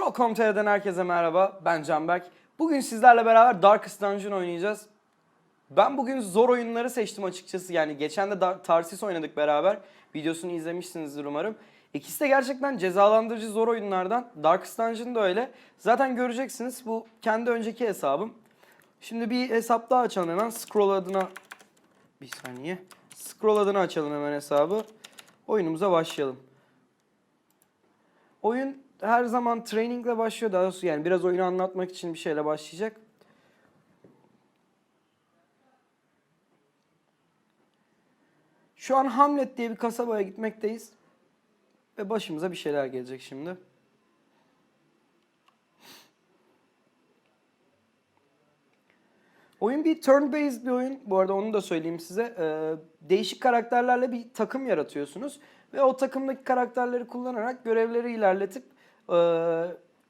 Scroll.com.tr'den herkese merhaba. Ben Canberk. Bugün sizlerle beraber Darkest Dungeon oynayacağız. Ben bugün zor oyunları seçtim açıkçası. Yani geçen de Tarsis oynadık beraber. Videosunu izlemişsinizdir umarım. İkisi de gerçekten cezalandırıcı zor oyunlardan. Darkest Dungeon da öyle. Zaten göreceksiniz bu kendi önceki hesabım. Şimdi bir hesap daha açalım hemen. Scroll adına bir saniye. Scroll adına açalım hemen hesabı. Oyunumuza başlayalım. Oyun her zaman trainingle başlıyor. Daha doğrusu yani biraz oyunu anlatmak için bir şeyle başlayacak. Şu an Hamlet diye bir kasabaya gitmekteyiz. Ve başımıza bir şeyler gelecek şimdi. Oyun bir turn-based bir oyun. Bu arada onu da söyleyeyim size. Ee, değişik karakterlerle bir takım yaratıyorsunuz. Ve o takımdaki karakterleri kullanarak görevleri ilerletip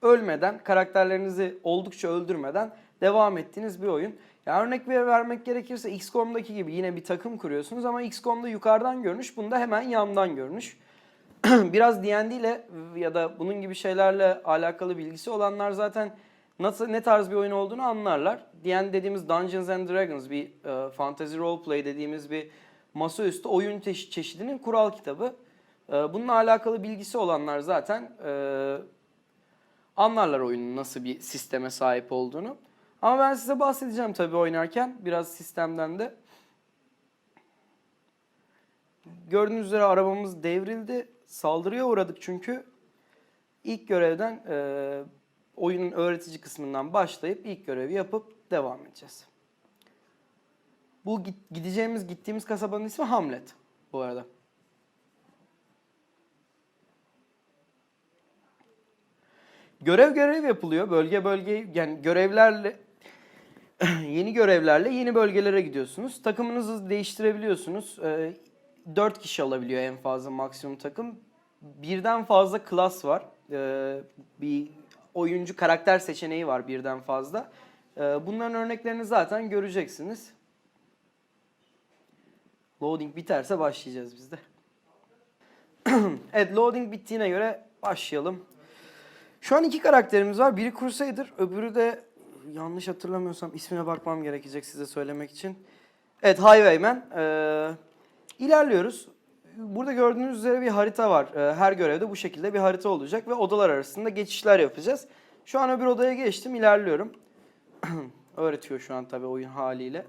ölmeden, karakterlerinizi oldukça öldürmeden devam ettiğiniz bir oyun. Ya örnek ver- vermek gerekirse XCOM'daki gibi yine bir takım kuruyorsunuz ama XCOM'da yukarıdan görünüş, bunda hemen yandan görünüş. Biraz D&D ile ya da bunun gibi şeylerle alakalı bilgisi olanlar zaten nasıl ne tarz bir oyun olduğunu anlarlar. D&D dediğimiz Dungeons and Dragons bir e, fantasy roleplay dediğimiz bir masaüstü oyun çeşi- çeşidinin kural kitabı. E, bununla alakalı bilgisi olanlar zaten e, anlarlar oyunun nasıl bir sisteme sahip olduğunu. Ama ben size bahsedeceğim tabii oynarken biraz sistemden de. Gördüğünüz üzere arabamız devrildi. Saldırıya uğradık çünkü. İlk görevden e, oyunun öğretici kısmından başlayıp ilk görevi yapıp devam edeceğiz. Bu gideceğimiz, gittiğimiz kasabanın ismi Hamlet bu arada. Görev görev yapılıyor. Bölge bölge yani görevlerle yeni görevlerle yeni bölgelere gidiyorsunuz. Takımınızı değiştirebiliyorsunuz. 4 kişi alabiliyor en fazla maksimum takım. Birden fazla klas var. Ee, bir oyuncu karakter seçeneği var birden fazla. Ee, bunların örneklerini zaten göreceksiniz. Loading biterse başlayacağız biz de. evet loading bittiğine göre başlayalım. Şu an iki karakterimiz var. Biri Crusader, öbürü de yanlış hatırlamıyorsam ismine bakmam gerekecek size söylemek için. Evet Highwayman. Ee, ilerliyoruz. Burada gördüğünüz üzere bir harita var. Ee, her görevde bu şekilde bir harita olacak ve odalar arasında geçişler yapacağız. Şu an öbür odaya geçtim, ilerliyorum. Öğretiyor şu an tabii oyun haliyle.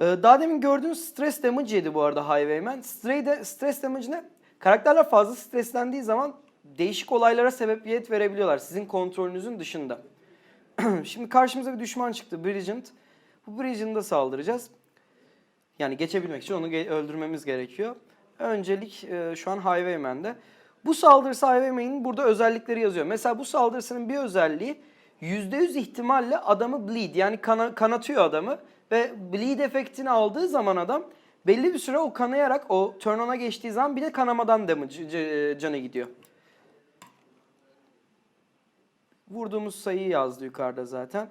Ee, Daha demin gördüğünüz stress damage bu arada Highwayman. Stray de, stress damage ne? Karakterler fazla streslendiği zaman değişik olaylara sebebiyet verebiliyorlar sizin kontrolünüzün dışında. Şimdi karşımıza bir düşman çıktı Brigand. Bu Brigand'a saldıracağız. Yani geçebilmek için onu öldürmemiz gerekiyor. Öncelik e, şu an Highwayman'de. Bu saldırısı Highwayman'in burada özellikleri yazıyor. Mesela bu saldırısının bir özelliği %100 ihtimalle adamı bleed yani kana- kanatıyor adamı ve bleed efektini aldığı zaman adam belli bir süre o kanayarak o turn on'a geçtiği zaman bir de kanamadan damage, c- canı gidiyor. Vurduğumuz sayıyı yazdı yukarıda zaten.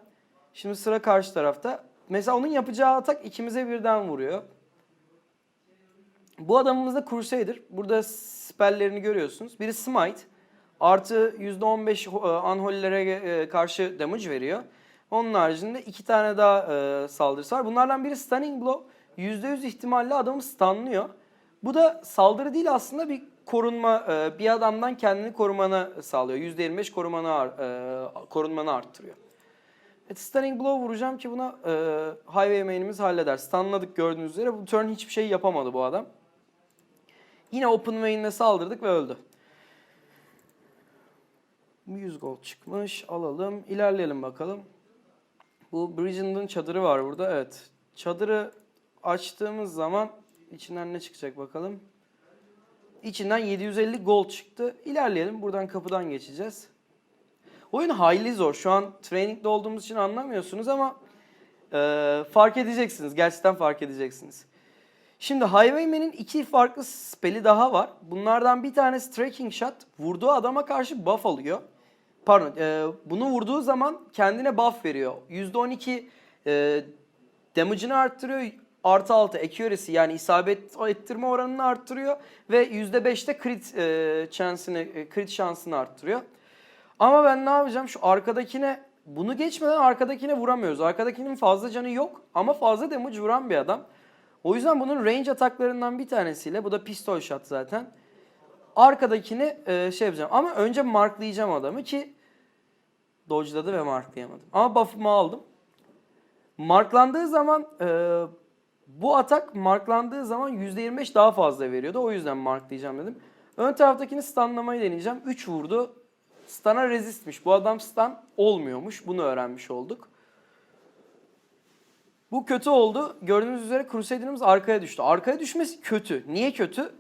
Şimdi sıra karşı tarafta. Mesela onun yapacağı atak ikimize birden vuruyor. Bu adamımız da Crusader. Burada spelllerini görüyorsunuz. Biri Smite. Artı %15 unholy'lere e, karşı damage veriyor. Onun haricinde iki tane daha e, saldırısı var. Bunlardan biri Stunning Blow. %100 ihtimalle adamı stunlıyor. Bu da saldırı değil aslında bir korunma, e, bir adamdan kendini korumana sağlıyor. %25 korumanı, e, korunmanı arttırıyor. Evet, stunning blow vuracağım ki buna e, Highwayman'imiz halleder. Stunladık gördüğünüz üzere. Bu turn hiçbir şey yapamadı bu adam. Yine open main'le saldırdık ve öldü. 100 gold çıkmış. Alalım. İlerleyelim bakalım. Bu Brigand'ın çadırı var burada. Evet. Çadırı açtığımız zaman içinden ne çıkacak bakalım. İçinden 750 gold çıktı. İlerleyelim. Buradan kapıdan geçeceğiz. Oyun hayli zor. Şu an trainingde olduğumuz için anlamıyorsunuz ama e, fark edeceksiniz. Gerçekten fark edeceksiniz. Şimdi Highwayman'in iki farklı spell'i daha var. Bunlardan bir tanesi Tracking Shot. Vurduğu adama karşı buff alıyor. Pardon, e, bunu vurduğu zaman kendine buff veriyor. %12 e, damage'ını arttırıyor. Artı 6 accuracy yani isabet ettirme oranını arttırıyor. Ve %5'te crit, e, chance'ını, e, crit şansını arttırıyor. Ama ben ne yapacağım? Şu arkadakine bunu geçmeden arkadakine vuramıyoruz. Arkadakinin fazla canı yok ama fazla damage vuran bir adam. O yüzden bunun range ataklarından bir tanesiyle bu da pistol shot zaten. Arkadakini e, şey yapacağım. Ama önce marklayacağım adamı ki dodge'ladı ve marklayamadım. Ama buff'ımı aldım. Marklandığı zaman e, bu atak marklandığı zaman %25 daha fazla veriyordu. O yüzden marklayacağım dedim. Ön taraftakini stunlamayı deneyeceğim. 3 vurdu. Stun'a resistmiş. Bu adam stun olmuyormuş. Bunu öğrenmiş olduk. Bu kötü oldu. Gördüğünüz üzere Crusader'ımız arkaya düştü. Arkaya düşmesi kötü. Niye kötü?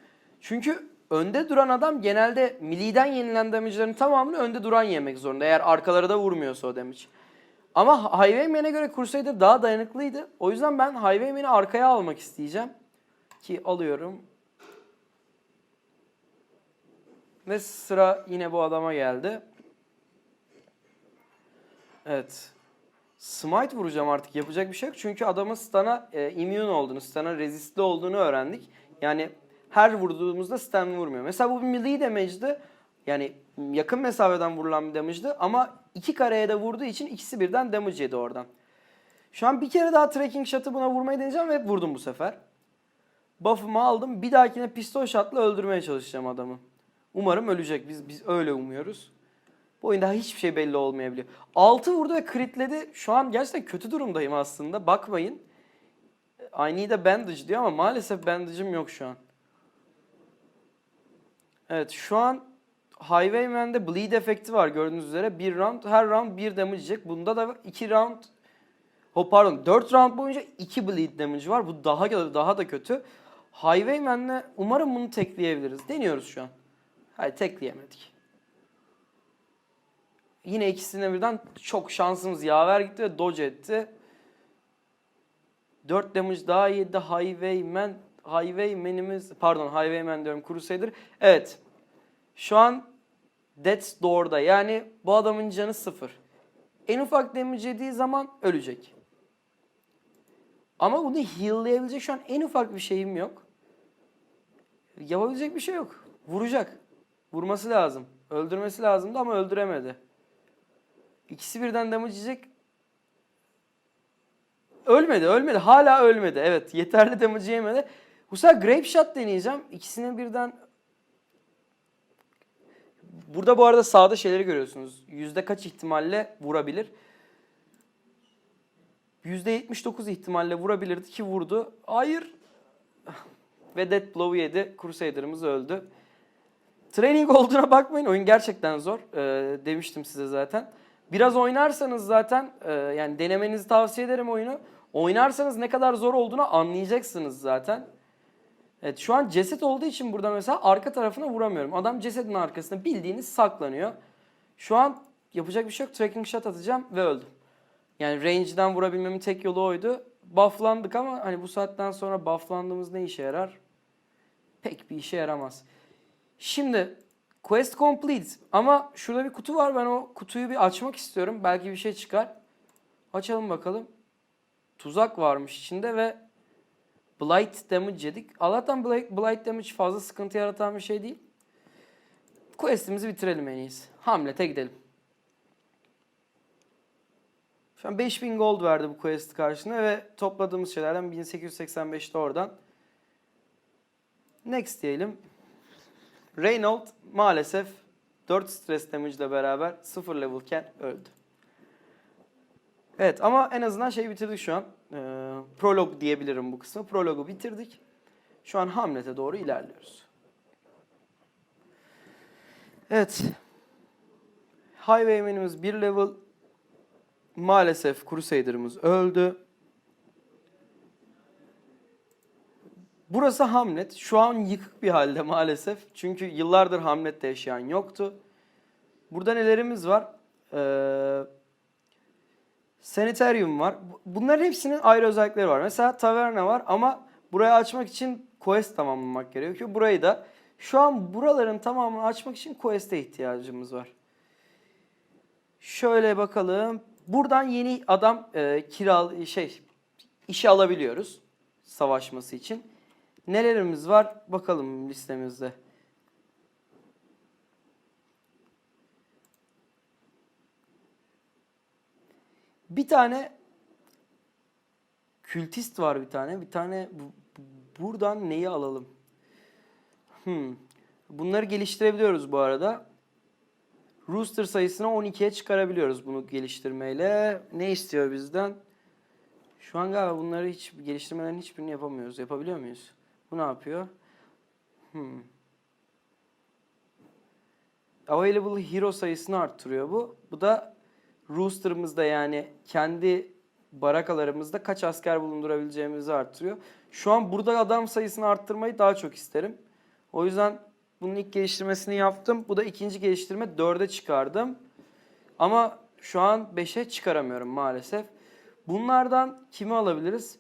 Çünkü önde duran adam genelde milli'den yenilen damage'ların tamamını önde duran yemek zorunda. Eğer arkalara da vurmuyorsa o damage. Ama Highwayman'e göre Crusader daha dayanıklıydı. O yüzden ben Highwayman'i arkaya almak isteyeceğim. Ki alıyorum. Ve sıra yine bu adama geldi. Evet. Smite vuracağım artık yapacak bir şey yok. Çünkü adamın stun'a e, immune olduğunu, stun'a resistli olduğunu öğrendik. Yani her vurduğumuzda stun vurmuyor. Mesela bu bir melee damage'di. Yani yakın mesafeden vurulan bir damage'di ama iki kareye de vurduğu için ikisi birden damage yedi oradan. Şu an bir kere daha tracking shot'ı buna vurmayı deneyeceğim ve vurdum bu sefer. Buff'ımı aldım. Bir dahakine pistol shot'la öldürmeye çalışacağım adamı. Umarım ölecek. Biz biz öyle umuyoruz. Bu oyunda hiçbir şey belli olmayabiliyor. 6 vurdu ve kritledi. Şu an gerçekten kötü durumdayım aslında. Bakmayın. I need a bandage diyor ama maalesef bandage'ım yok şu an. Evet şu an Highwayman'de bleed efekti var gördüğünüz üzere. Bir round, her round bir damage yiyecek. Bunda da iki round, oh pardon 4 round boyunca 2 bleed damage var. Bu daha daha da kötü. Highwayman'le umarım bunu tekleyebiliriz. Deniyoruz şu an. Hayır tekleyemedik. Yine ikisine birden çok şansımız yaver gitti ve dodge etti. 4 damage daha yedi Highwayman. Highwayman'imiz pardon Highwayman diyorum Crusader. Evet. Şu an Death's Door'da yani bu adamın canı sıfır. En ufak damage yediği zaman ölecek. Ama bunu heal'layabilecek şu an en ufak bir şeyim yok. Yapabilecek bir şey yok. Vuracak. Vurması lazım. Öldürmesi lazımdı ama öldüremedi. İkisi birden damage yiyecek. Ölmedi, ölmedi. Hala ölmedi. Evet, yeterli damage yemedi. Bu sefer Grape Shot deneyeceğim. İkisine birden... Burada bu arada sağda şeyleri görüyorsunuz. Yüzde kaç ihtimalle vurabilir? Yüzde 79 ihtimalle vurabilirdi ki vurdu. Hayır. Ve Death Blow yedi. Crusader'ımız öldü. Training olduğuna bakmayın. Oyun gerçekten zor. Ee, demiştim size zaten. Biraz oynarsanız zaten e, yani denemenizi tavsiye ederim oyunu. Oynarsanız ne kadar zor olduğunu anlayacaksınız zaten. Evet şu an ceset olduğu için burada mesela arka tarafına vuramıyorum. Adam cesedin arkasında bildiğiniz saklanıyor. Şu an yapacak bir şey yok. Tracking shot atacağım ve öldüm. Yani range'den vurabilmemin tek yolu oydu. Bufflandık ama hani bu saatten sonra bufflandığımız ne işe yarar? Pek bir işe yaramaz. Şimdi quest complete ama şurada bir kutu var. Ben o kutuyu bir açmak istiyorum. Belki bir şey çıkar. Açalım bakalım. Tuzak varmış içinde ve blight damage yedik. Allah'tan blight, blight damage fazla sıkıntı yaratan bir şey değil. Quest'imizi bitirelim en iyisi. Hamlet'e gidelim. Şu an 5000 gold verdi bu quest karşına ve topladığımız şeylerden 1885'te oradan. Next diyelim. Reynold maalesef 4 stres damage ile beraber 0 levelken öldü. Evet ama en azından şey bitirdik şu an. Ee, prolog diyebilirim bu kısmı. Prologu bitirdik. Şu an Hamlet'e doğru ilerliyoruz. Evet. Highwayman'imiz 1 level. Maalesef Crusader'ımız öldü. Burası Hamlet. Şu an yıkık bir halde maalesef. Çünkü yıllardır Hamlet'te yaşayan yoktu. Burada nelerimiz var? Ee, Sanitarium var. Bu- Bunların hepsinin ayrı özellikleri var. Mesela taverna var ama burayı açmak için quest tamamlamak gerekiyor. Burayı da şu an buraların tamamını açmak için quest'e ihtiyacımız var. Şöyle bakalım. Buradan yeni adam e, kiral şey işe alabiliyoruz savaşması için. Nelerimiz var bakalım listemizde. Bir tane kültist var bir tane. Bir tane bu- bu- buradan neyi alalım? Hmm. Bunları geliştirebiliyoruz bu arada. Rooster sayısını 12'ye çıkarabiliyoruz bunu geliştirmeyle. Ne istiyor bizden? Şu an galiba bunları hiç geliştirmelerin hiçbirini yapamıyoruz. Yapabiliyor muyuz? Bu ne yapıyor? Hmm. Available hero sayısını arttırıyor bu. Bu da Rooster'ımızda yani kendi barakalarımızda kaç asker bulundurabileceğimizi arttırıyor. Şu an burada adam sayısını arttırmayı daha çok isterim. O yüzden bunun ilk geliştirmesini yaptım. Bu da ikinci geliştirme 4'e çıkardım. Ama şu an 5'e çıkaramıyorum maalesef. Bunlardan kimi alabiliriz?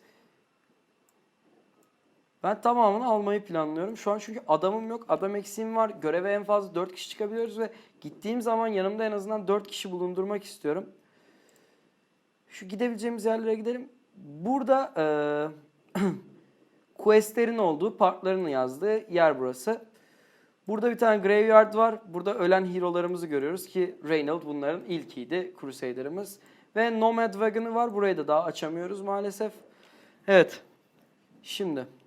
Ben tamamını almayı planlıyorum. Şu an çünkü adamım yok. Adam eksiğim var. Göreve en fazla 4 kişi çıkabiliyoruz ve gittiğim zaman yanımda en azından 4 kişi bulundurmak istiyorum. Şu gidebileceğimiz yerlere gidelim. Burada eee questlerin olduğu, partların yazdığı yer burası. Burada bir tane graveyard var. Burada ölen hero'larımızı görüyoruz ki Reynold bunların ilkiydi Crusader'ımız. Ve Nomad Wagon'ı var. Burayı da daha açamıyoruz maalesef. Evet. Şimdi.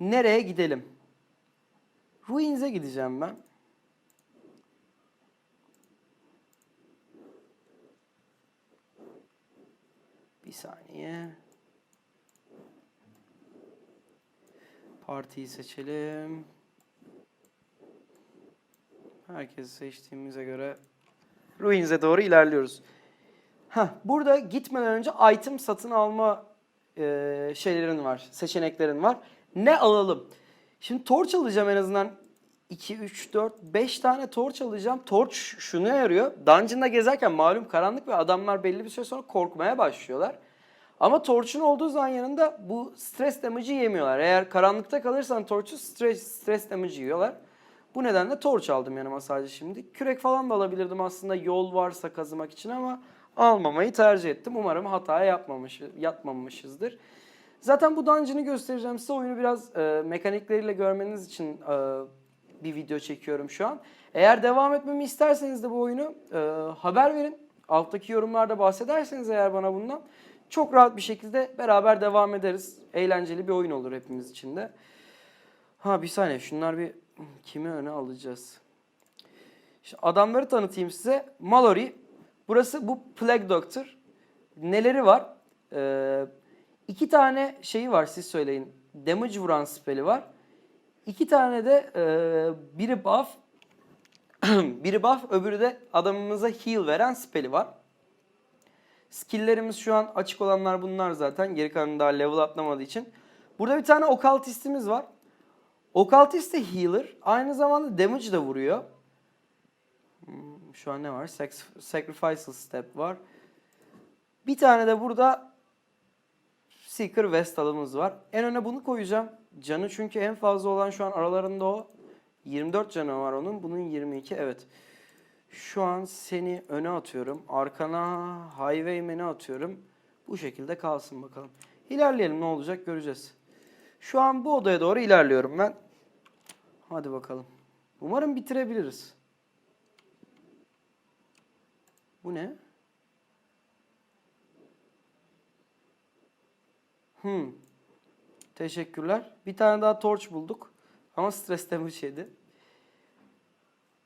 Nereye gidelim? Ruins'e gideceğim ben. Bir saniye. Partiyi seçelim. Herkesi seçtiğimize göre Ruins'e doğru ilerliyoruz. Heh, burada gitmeden önce item satın alma e, şeylerin var, seçeneklerin var. Ne alalım? Şimdi torch alacağım en azından 2, 3, 4, 5 tane torch alacağım. Torch şunu yarıyor. Dungeon'da gezerken malum karanlık ve adamlar belli bir süre sonra korkmaya başlıyorlar. Ama torch'un olduğu zaman yanında bu stres damage'ı yemiyorlar. Eğer karanlıkta kalırsan torch'u stres, stres damage yiyorlar. Bu nedenle torch aldım yanıma sadece şimdi. Kürek falan da alabilirdim aslında yol varsa kazımak için ama almamayı tercih ettim. Umarım hata yapmamış, yapmamışızdır. Zaten bu dungeon'ı göstereceğim size. Oyunu biraz e, mekanikleriyle görmeniz için e, bir video çekiyorum şu an. Eğer devam etmemi isterseniz de bu oyunu e, haber verin. Alttaki yorumlarda bahsederseniz eğer bana bundan çok rahat bir şekilde beraber devam ederiz. Eğlenceli bir oyun olur hepimiz için de. Ha bir saniye şunlar bir kimi öne alacağız. Şimdi adamları tanıtayım size. Mallory. Burası bu Plague Doctor. Neleri var? Ee, iki tane şeyi var siz söyleyin. Damage vuran spell'i var. İki tane de e, biri buff biri buff öbürü de adamımıza heal veren spell'i var. Skill'lerimiz şu an açık olanlar bunlar zaten. Geri kalanı daha level atlamadığı için. Burada bir tane okultistimiz var. Okultist de healer. Aynı zamanda damage de vuruyor. Hmm, Şu an ne var? Sac- Sacrificial step var. Bir tane de burada Seeker Vestal'ımız var. En öne bunu koyacağım. Canı çünkü en fazla olan şu an aralarında o. 24 canı var onun. Bunun 22. Evet. Şu an seni öne atıyorum. Arkana Highwayman'i atıyorum. Bu şekilde kalsın bakalım. İlerleyelim ne olacak göreceğiz. Şu an bu odaya doğru ilerliyorum ben. Hadi bakalım. Umarım bitirebiliriz. Bu ne? Hmm. Teşekkürler. Bir tane daha torch bulduk. Ama stres damage yedi.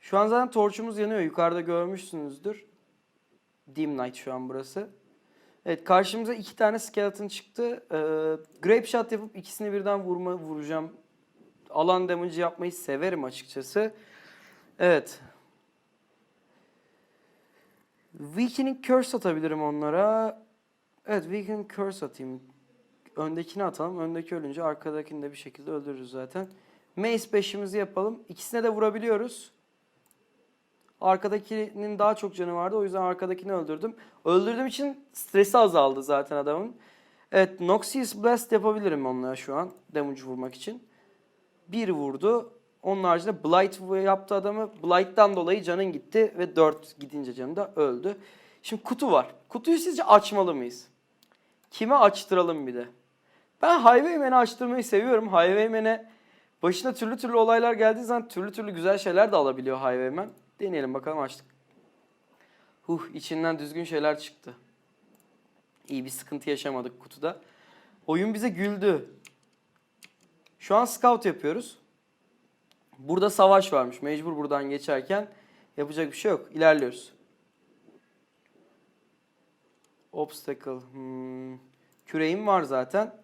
Şu an zaten torçumuz yanıyor. Yukarıda görmüşsünüzdür. Dim Night şu an burası. Evet karşımıza iki tane skeleton çıktı. Ee, grape shot yapıp ikisini birden vurma vuracağım. Alan damage yapmayı severim açıkçası. Evet. Weakening Curse atabilirim onlara. Evet Weakening Curse atayım. Öndekini atalım. Öndeki ölünce arkadakini de bir şekilde öldürürüz zaten. Mace 5'imizi yapalım. İkisine de vurabiliyoruz. Arkadakinin daha çok canı vardı. O yüzden arkadakini öldürdüm. Öldürdüğüm için stresi azaldı zaten adamın. Evet Noxious Blast yapabilirim onlara şu an. Damage vurmak için. Bir vurdu. Onun haricinde Blight yaptı adamı. Blight'tan dolayı canın gitti ve 4 gidince canı da öldü. Şimdi kutu var. Kutuyu sizce açmalı mıyız? Kime açtıralım bir de? Ben Highwayman'i açtırmayı seviyorum. Highwayman'e başına türlü türlü olaylar geldiği zaman türlü türlü güzel şeyler de alabiliyor Highwayman. Deneyelim bakalım açtık. Huh içinden düzgün şeyler çıktı. İyi bir sıkıntı yaşamadık kutuda. Oyun bize güldü. Şu an scout yapıyoruz. Burada savaş varmış. Mecbur buradan geçerken yapacak bir şey yok. İlerliyoruz. Obstacle. Hmm. Küreğim var zaten.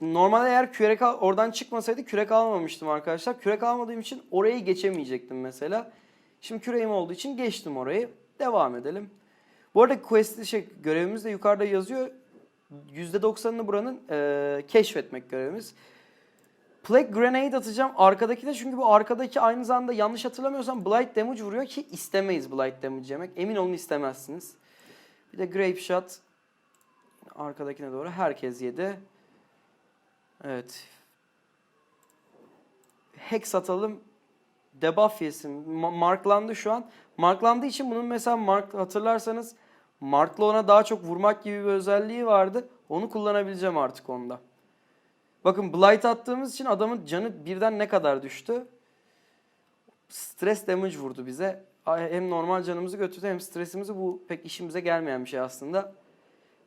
Normalde eğer kürek al- oradan çıkmasaydı kürek almamıştım arkadaşlar. Kürek almadığım için orayı geçemeyecektim mesela. Şimdi küreğim olduğu için geçtim orayı. Devam edelim. Bu arada quest şey, görevimiz de yukarıda yazıyor. %90'ını buranın eee, keşfetmek görevimiz. Plague Grenade atacağım arkadakine çünkü bu arkadaki aynı zamanda yanlış hatırlamıyorsam Blight Damage vuruyor ki istemeyiz Blight Damage yemek. Emin olun istemezsiniz. Bir de Grape Shot arkadakine doğru herkes yedi. Evet. Hex atalım. Debuff yesin. Ma- marklandı şu an. Marklandığı için bunun mesela mark hatırlarsanız markla ona daha çok vurmak gibi bir özelliği vardı. Onu kullanabileceğim artık onda. Bakın Blight attığımız için adamın canı birden ne kadar düştü? Stres damage vurdu bize. Hem normal canımızı götürdü hem stresimizi bu pek işimize gelmeyen bir şey aslında.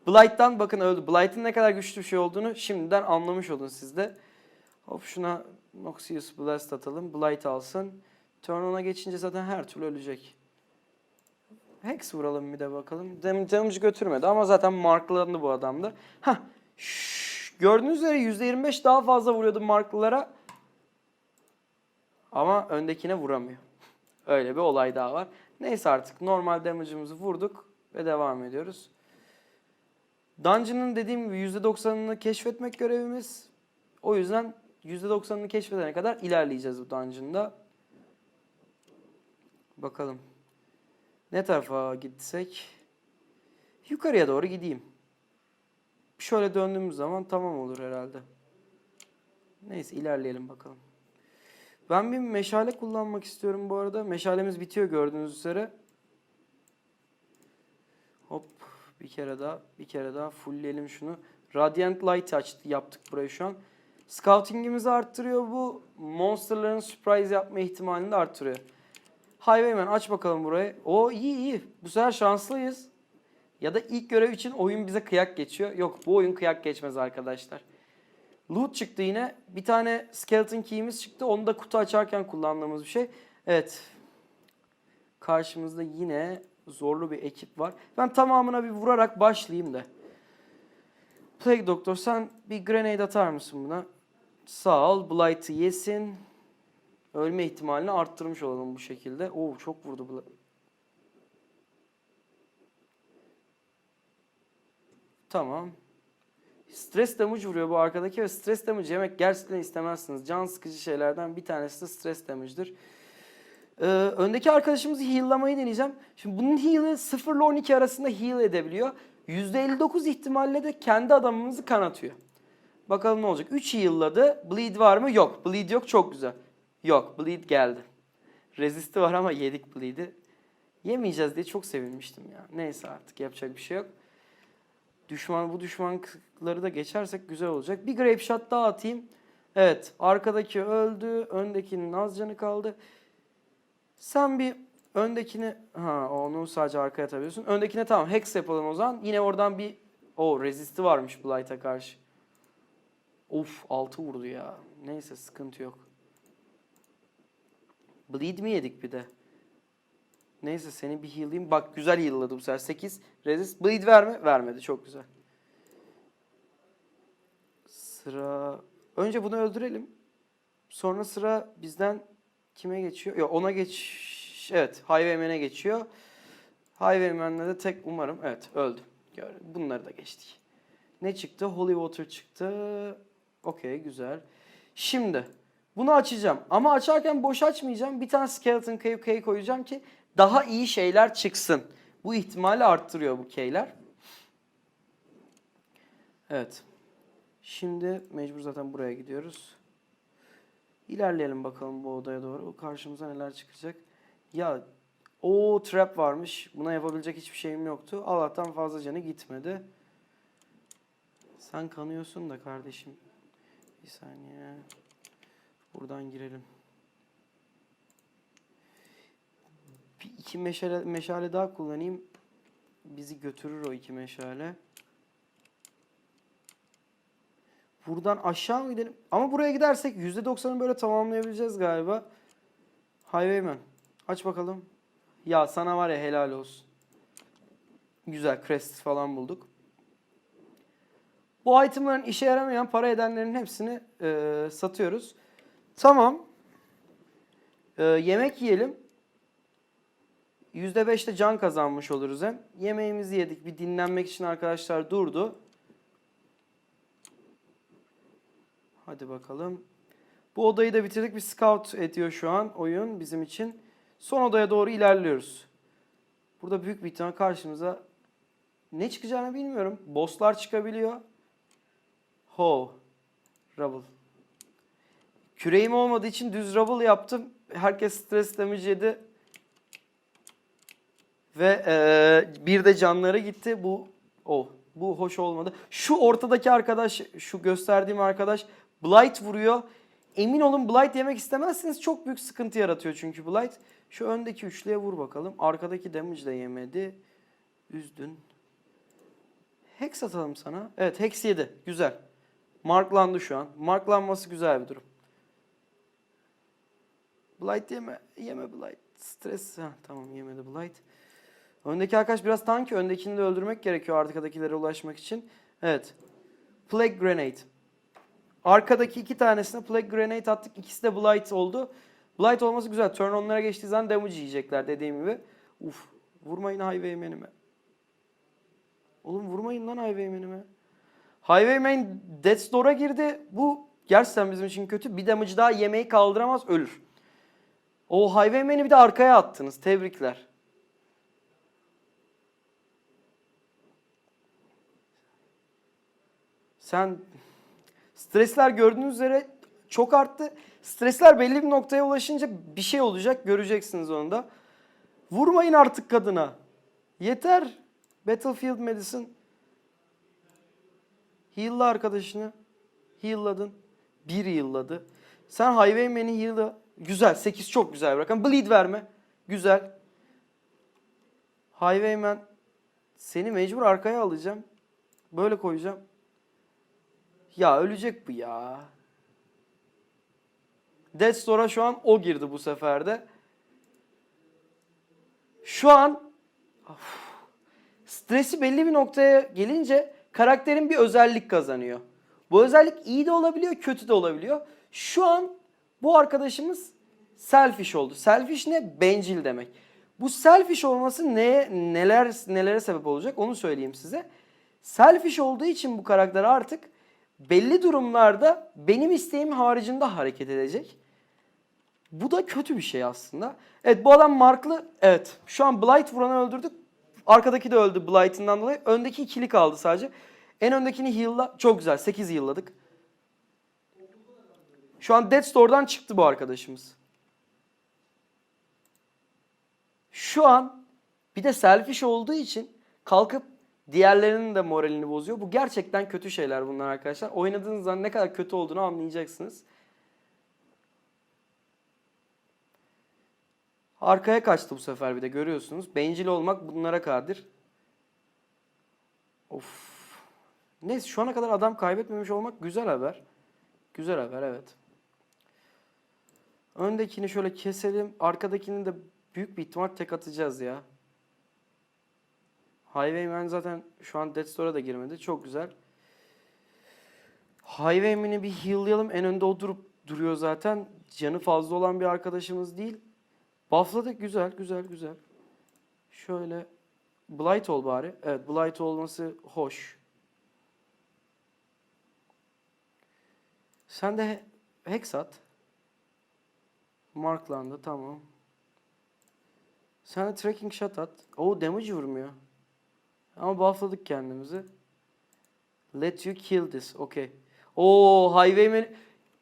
Blight'tan bakın öldü. Blight'ın ne kadar güçlü bir şey olduğunu şimdiden anlamış olun siz de. Hop şuna Noxious Blast atalım. Blight alsın. Turn on'a geçince zaten her türlü ölecek. Hex vuralım bir de bakalım. Dam- Damage götürmedi ama zaten marklandı bu adamda. Hah. Gördüğünüz üzere %25 daha fazla vuruyordu marklılara. Ama öndekine vuramıyor. Öyle bir olay daha var. Neyse artık normal damage'ımızı vurduk ve devam ediyoruz. Dungeon'ın dediğim gibi %90'ını keşfetmek görevimiz. O yüzden %90'ını keşfedene kadar ilerleyeceğiz bu dungeon'da. Bakalım. Ne tarafa gitsek? Yukarıya doğru gideyim. Şöyle döndüğümüz zaman tamam olur herhalde. Neyse ilerleyelim bakalım. Ben bir meşale kullanmak istiyorum bu arada. Meşalemiz bitiyor gördüğünüz üzere. Hop bir kere daha bir kere daha fullleyelim şunu. Radiant Light açtı yaptık burayı şu an. Scouting'imizi arttırıyor bu. Monsterların surprise yapma ihtimalini de arttırıyor. Highwayman aç bakalım burayı. O iyi iyi. Bu sefer şanslıyız. Ya da ilk görev için oyun bize kıyak geçiyor. Yok bu oyun kıyak geçmez arkadaşlar. Loot çıktı yine. Bir tane skeleton key'imiz çıktı. Onu da kutu açarken kullandığımız bir şey. Evet. Karşımızda yine zorlu bir ekip var. Ben tamamına bir vurarak başlayayım da. Plague Doctor sen bir grenade atar mısın buna? Sağ ol. Blight'ı yesin. Ölme ihtimalini arttırmış olalım bu şekilde. Oo çok vurdu Blight. Tamam. Stres damage vuruyor bu arkadaki ve stres damage yemek gerçekten istemezsiniz. Can sıkıcı şeylerden bir tanesi de stres damage'dır. Ee, öndeki arkadaşımızı heal'lamayı deneyeceğim. Şimdi bunun heal'ı 0 ile 12 arasında heal edebiliyor. %59 ihtimalle de kendi adamımızı kanatıyor. Bakalım ne olacak. 3 heal'ladı. Bleed var mı? Yok. Bleed yok. Çok güzel. Yok. Bleed geldi. Resist'i var ama yedik Bleed'i. Yemeyeceğiz diye çok sevinmiştim ya. Neyse artık yapacak bir şey yok. Düşman bu düşmanları da geçersek güzel olacak. Bir grape shot daha atayım. Evet, arkadaki öldü, öndekinin az canı kaldı. Sen bir öndekini ha onu sadece arkaya atabiliyorsun. Öndekine tamam hex yapalım o zaman. Yine oradan bir o resisti varmış Blight'a karşı. Of 6 vurdu ya. Neyse sıkıntı yok. Bleed mi yedik bir de? Neyse seni bir heal'layayım. Bak güzel heal'ladı bu sefer. 8 resist. Bleed verme. Vermedi. Çok güzel. Sıra... Önce bunu öldürelim. Sonra sıra bizden kime geçiyor? Yok ona geç... Evet. Highwayman'e geçiyor. Highwayman'le de tek umarım... Evet öldü. Bunları da geçtik. Ne çıktı? Holy Water çıktı. Okey güzel. Şimdi bunu açacağım. Ama açarken boş açmayacağım. Bir tane skeleton cave key koyacağım ki daha iyi şeyler çıksın. Bu ihtimali arttırıyor bu keyler. Evet. Şimdi mecbur zaten buraya gidiyoruz. İlerleyelim bakalım bu odaya doğru. Karşımıza neler çıkacak. Ya o trap varmış. Buna yapabilecek hiçbir şeyim yoktu. Allah'tan fazla canı gitmedi. Sen kanıyorsun da kardeşim. Bir saniye. Buradan girelim. Bir iki meşale, meşale daha kullanayım. Bizi götürür o iki meşale. Buradan aşağı mı gidelim? Ama buraya gidersek %90'ı böyle tamamlayabileceğiz galiba. Highwayman. Aç bakalım. Ya sana var ya helal olsun. Güzel crest falan bulduk. Bu itemların işe yaramayan para edenlerin hepsini e, satıyoruz. Tamam. E, yemek yiyelim. %5'te can kazanmış oluruz hem. Yemeğimizi yedik. Bir dinlenmek için arkadaşlar durdu. Hadi bakalım. Bu odayı da bitirdik. Bir scout ediyor şu an oyun bizim için. Son odaya doğru ilerliyoruz. Burada büyük bir ihtimal karşımıza ne çıkacağını bilmiyorum. Bosslar çıkabiliyor. Ho. Rubble. Küreğim olmadığı için düz rubble yaptım. Herkes stres damage yedi. Ve eee, bir de canları gitti. Bu oh, bu hoş olmadı. Şu ortadaki arkadaş, şu gösterdiğim arkadaş Blight vuruyor. Emin olun Blight yemek istemezseniz çok büyük sıkıntı yaratıyor çünkü Blight. Şu öndeki üçlüye vur bakalım. Arkadaki damage de yemedi. Üzdün. Hex atalım sana. Evet Hex yedi. Güzel. Marklandı şu an. Marklanması güzel bir durum. Blight yeme. Yeme Blight. Stres. Heh, tamam yemedi Blight. Öndeki arkadaş biraz tanki. Öndekini de öldürmek gerekiyor arkadakilere ulaşmak için. Evet. Plague Grenade. Arkadaki iki tanesine Plague Grenade attık. İkisi de Blight oldu. Blight olması güzel. Turn onlara geçtiği zaman damage yiyecekler dediğim gibi. Uf. Vurmayın Highwayman'ime. Oğlum vurmayın lan Highwayman'ime. Highwayman Death's Door'a girdi. Bu gerçekten bizim için kötü. Bir damage daha yemeği kaldıramaz ölür. O Highwayman'i bir de arkaya attınız. Tebrikler. Sen stresler gördüğünüz üzere çok arttı. Stresler belli bir noktaya ulaşınca bir şey olacak. Göreceksiniz onu da. Vurmayın artık kadına. Yeter. Battlefield Medicine. Heal'la arkadaşını. Heal'ladın. Bir heal'ladı. Sen Highwayman'i heal'la. Güzel. 8 çok güzel bir rakam. Bleed verme. Güzel. Highwayman. Seni mecbur arkaya alacağım. Böyle koyacağım. Ya ölecek bu ya. Death Store'a şu an o girdi bu seferde. Şu an Of. stresi belli bir noktaya gelince karakterin bir özellik kazanıyor. Bu özellik iyi de olabiliyor, kötü de olabiliyor. Şu an bu arkadaşımız selfish oldu. Selfish ne? Bencil demek. Bu selfish olması neye, neler nelere sebep olacak onu söyleyeyim size. Selfish olduğu için bu karakter artık belli durumlarda benim isteğim haricinde hareket edecek. Bu da kötü bir şey aslında. Evet bu adam marklı. Evet şu an Blight vuranı öldürdük. Arkadaki de öldü Blight'ından dolayı. Öndeki ikili kaldı sadece. En öndekini heal'la. Çok güzel 8 heal'ladık. Şu an Death Store'dan çıktı bu arkadaşımız. Şu an bir de selfish olduğu için kalkıp diğerlerinin de moralini bozuyor. Bu gerçekten kötü şeyler bunlar arkadaşlar. Oynadığınız zaman ne kadar kötü olduğunu anlayacaksınız. Arkaya kaçtı bu sefer bir de görüyorsunuz. Bencil olmak bunlara kadir. Of. Neyse şu ana kadar adam kaybetmemiş olmak güzel haber. Güzel haber evet. Öndekini şöyle keselim. Arkadakini de büyük bir ihtimal tek atacağız ya. Highwayman zaten şu an Death Store'a da girmedi. Çok güzel. Highwayman'i bir heal'layalım. En önde o durup duruyor zaten. Canı fazla olan bir arkadaşımız değil. Buffladık. Güzel, güzel, güzel. Şöyle. Blight ol bari. Evet, Blight olması hoş. Sen de he- Hex at. Marklandı, tamam. Sen de Tracking Shot at. O damage vurmuyor. Ama buffladık kendimizi. Let you kill this. Okay. Oo Highwayman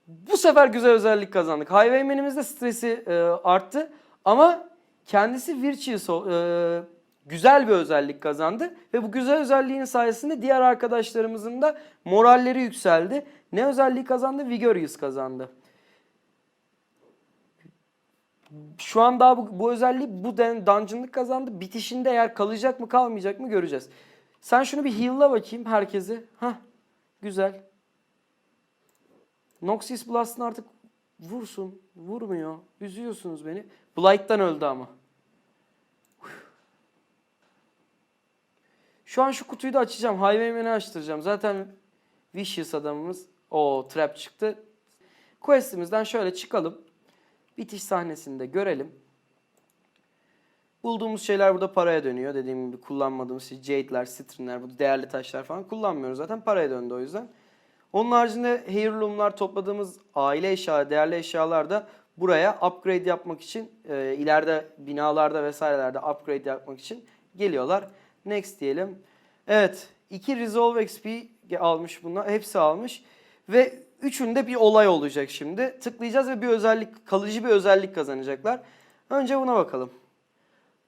bu sefer güzel özellik kazandık. Highwayman'imiz stresi e, arttı ama kendisi virtuous e, güzel bir özellik kazandı ve bu güzel özelliğinin sayesinde diğer arkadaşlarımızın da moralleri yükseldi. Ne özelliği kazandı? Vigorious kazandı. Şu an daha bu, bu özelliği bu dungeon'lık kazandı. Bitişinde eğer kalacak mı kalmayacak mı göreceğiz. Sen şunu bir heal'la bakayım herkesi. Hah güzel. Noxus Blast'ın artık vursun. Vurmuyor. Üzüyorsunuz beni. Blight'tan öldü ama. Şu an şu kutuyu da açacağım. Highwayman'i açtıracağım. Zaten Vicious adamımız. o trap çıktı. Quest'imizden şöyle çıkalım. Bitiş sahnesini de görelim. Bulduğumuz şeyler burada paraya dönüyor. Dediğim gibi kullanmadığımız şey jade'ler, citrinler, bu değerli taşlar falan kullanmıyoruz zaten. Paraya döndü o yüzden. Onun haricinde heirloom'lar topladığımız aile eşya, değerli eşyalar da buraya upgrade yapmak için, e, ileride binalarda vesairelerde upgrade yapmak için geliyorlar. Next diyelim. Evet, iki Resolve XP almış bunlar. Hepsi almış. Ve üçünde bir olay olacak şimdi. Tıklayacağız ve bir özellik, kalıcı bir özellik kazanacaklar. Önce buna bakalım.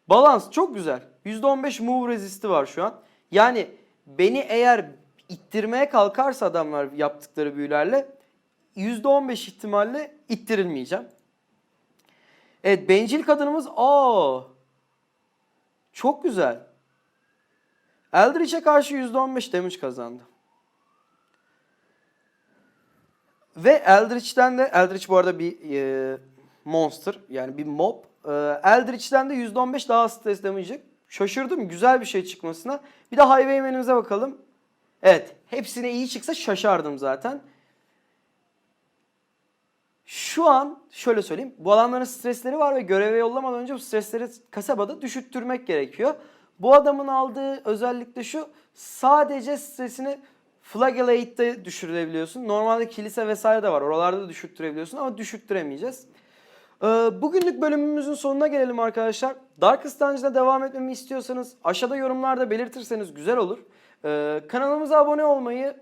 Balans çok güzel. %15 move resisti var şu an. Yani beni eğer ittirmeye kalkarsa adamlar yaptıkları büyülerle %15 ihtimalle ittirilmeyeceğim. Evet bencil kadınımız aa çok güzel. Eldritch'e karşı %15 damage kazandı. Ve Eldritch'ten de Eldritch bu arada bir e, monster yani bir mob. E, Eldritch'ten de %15 daha stres damage'ı. Şaşırdım güzel bir şey çıkmasına. Bir de Highwayman'imize bakalım. Evet hepsine iyi çıksa şaşardım zaten. Şu an şöyle söyleyeyim. Bu adamların stresleri var ve göreve yollamadan önce bu stresleri kasabada düşüttürmek gerekiyor. Bu adamın aldığı özellik de şu. Sadece stresini Flagellate'de düşürebiliyorsun. Normalde kilise vesaire de var. Oralarda da düşürttürebiliyorsun ama düşürttüremeyeceğiz. Ee, bugünlük bölümümüzün sonuna gelelim arkadaşlar. Darkest Dungeon'a devam etmemi istiyorsanız aşağıda yorumlarda belirtirseniz güzel olur. Ee, kanalımıza abone olmayı,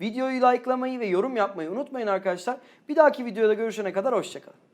videoyu likelamayı ve yorum yapmayı unutmayın arkadaşlar. Bir dahaki videoda görüşene kadar hoşçakalın.